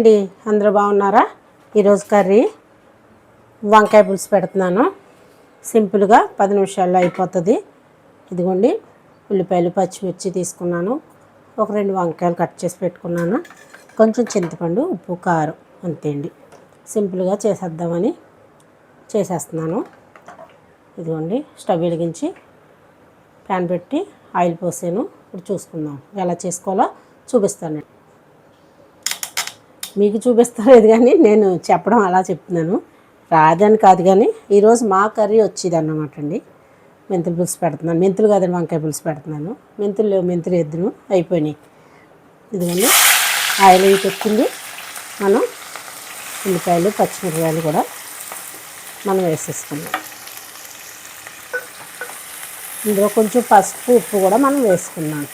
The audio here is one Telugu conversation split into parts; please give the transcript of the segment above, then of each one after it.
అండి. అందరూ బాగున్నారా? ఈరోజు కర్రీ వంకాయ పులుసు పెడుతున్నాను. సింపుల్గా పది నిమిషాల్లో అయిపోతుంది. ఇదిగోండి ఉల్లిపాయలు పచ్చిమిర్చి తీసుకున్నాను. ఒక రెండు వంకాయలు కట్ చేసి పెట్టుకున్నాను. కొంచెం చింతపండు ఉప్పు కారం అంతే అండి సింపుల్గా చేసేద్దామని చేసేస్తున్నాను. ఇదిగోండి స్టవ్ వెలిగించి ప్యాన్ పెట్టి ఆయిల్ పోసాను. ఇప్పుడు చూసుకుందాం. ఎలా చేసుకోవాలో చూపిస్తాను. మీకు చూపిస్తలేదు కానీ నేను చెప్పడం అలా చెప్తున్నాను. రాదని కాదు కానీ ఈరోజు మా కర్రీ వచ్చేది అన్నమాట అండి. మెంతులు పులుసు పెడుతున్నాను. మెంతులు కాదండి వంకాయ పులుసు పెడుతున్నాను. మెంతులు లేవు మెంతులు ఎద్దును అయిపోయినాయి. ఇదిగోండి ఆయిల్ అయి పెట్టింది మనం ఉల్లిపాయలు పచ్చిమిరపకాయలు కూడా మనం వేసేసుకున్నాం ఇందులో కొంచెం పసుపు ఉప్పు కూడా మనం వేసుకున్నాం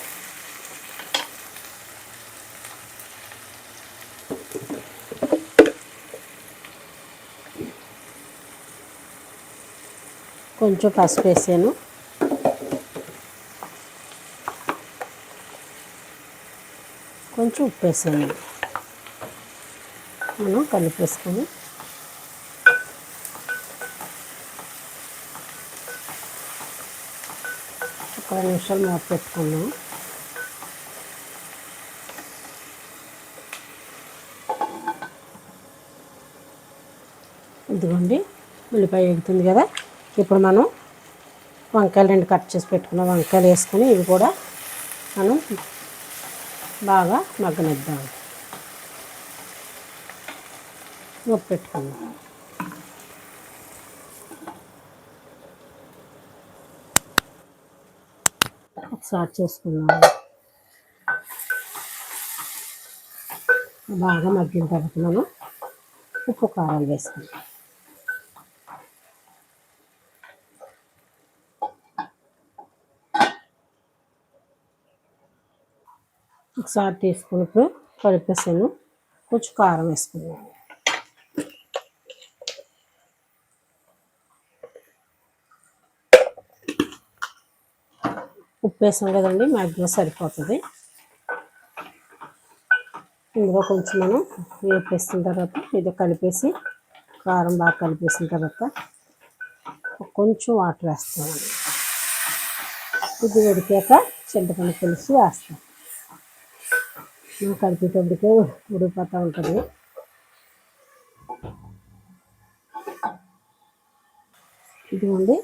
కొంచెం పసుపు వేసాను. కొంచెం ఉప్పు వేసాను. మనం కలిపేసుకొని ఒక రెండు నిమిషాలు మూత పెట్టుకున్నాం ఇదిగోండి ఉల్లిపాయ ఎగుతుంది కదా? ఇప్పుడు మనం వంకాయలు రెండు కట్ చేసి పెట్టుకున్న. వంకాయలు వేసుకొని ఇవి కూడా మనం బాగా మగ్గనిద్దాం. ఉప్పు పెట్టుకుందాం. స్టార్ట్ చేసుకున్నాము బాగా మగ్గిన తర్వాత మనం ఉప్పు కారాలు వేసుకుందాం. ఒకసారి తీసుకుని ఇప్పుడు కలిపేసాను. కొంచెం కారం వేసుకున్నాను. ఉప్పు వేసాం కదండి మ్యాగ్లో సరిపోతుంది. ఇందులో కొంచెం మనం వేపేసిన తర్వాత ఇది కలిపేసి కారం బాగా కలిపేసిన తర్వాత కొంచెం వాటర్ వేస్తామండి ఇది ఉడికాక చింతపండు పులుసు వేస్తాం కలిపేటప్పటికే ఉడికిపోతూ ఉంటుంది ఇదిగోండి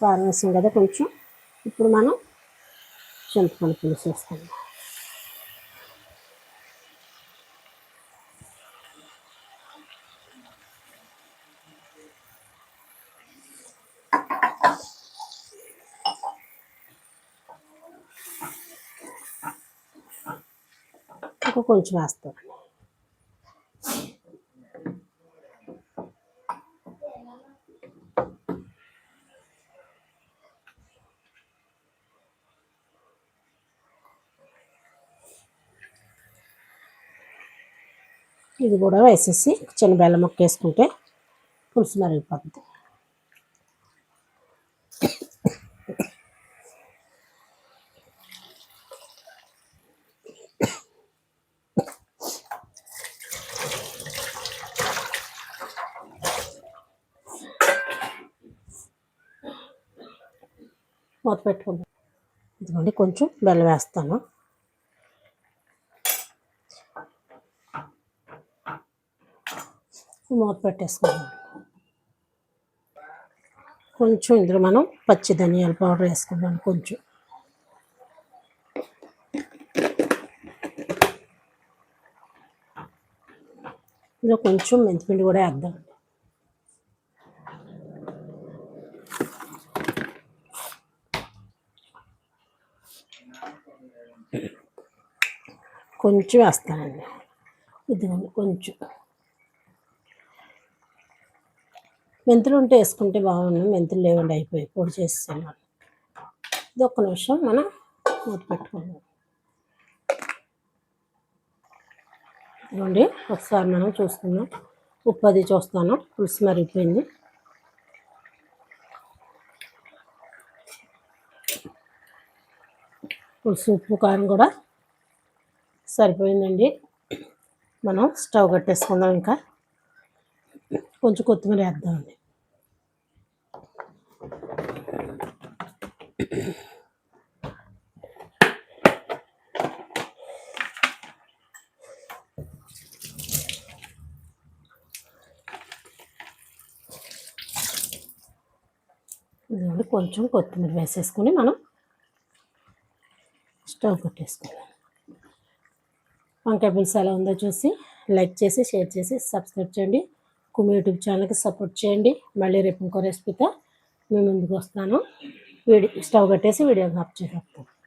కారం వేసాం కదా కొంచెం ఇప్పుడు మనం చింతపండు పులుసు వేస్తాము ఇంకా కొంచెం వేస్తాం ఇది కూడా వేసేసి చిన్న బెల్లం ముక్క వేసుకుంటే పులుసు మరిగిపోతుంది. మూత పెట్టుకుందాం. ఇదిగోండి కొంచెం బెల్లం వేస్తాను. మూత పెట్టేసుకుందాం. కొంచెం ఇందులో మనం పచ్చి ధనియాల పౌడర్ వేసుకుందాం కొంచెం. ఇందులో కొంచెం మెంతిపిండి కూడా వేద్దాం. కొంచెం వేస్తానండి. ఇదిగోండి కొంచెం. మెంతులు ఉంటే వేసుకుంటే బాగుండు మెంతులు లేవండి అయిపోయి పొడి చేసేసాను. ఇది ఒక్క నిమిషం మనం మూత పెట్టుకుందాం. ఇదిగోండి ఒకసారి మనం చూసుకుందాం ఉప్పు అది చూస్తాను పులుసు మరిగిపోయింది. పులుసు ఉప్పు కారం కూడా సరిపోయిందండి. మనం స్టవ్ కట్టేసుకుందాం ఇంకా. కొంచెం కొత్తిమీర వేద్దామండి. కొంచెం కొత్తిమీర వేసేసుకుని మనం స్టవ్ కట్టేసుకుందాం. వంకాయ పులుసు ఎలా ఉందో చూసి లైక్ చేసి షేర్ చేసి సబ్స్క్రైబ్ చేయండి. కుమి యూట్యూబ్ ఛానల్కి సపోర్ట్ చేయండి. మళ్ళీ రేపు ఇంకో రెసిపీతో మీ ముందుకు వస్తాను. వీడియో స్టవ్ కట్టేసి వీడియో ఆఫ్ చేసేస్తాను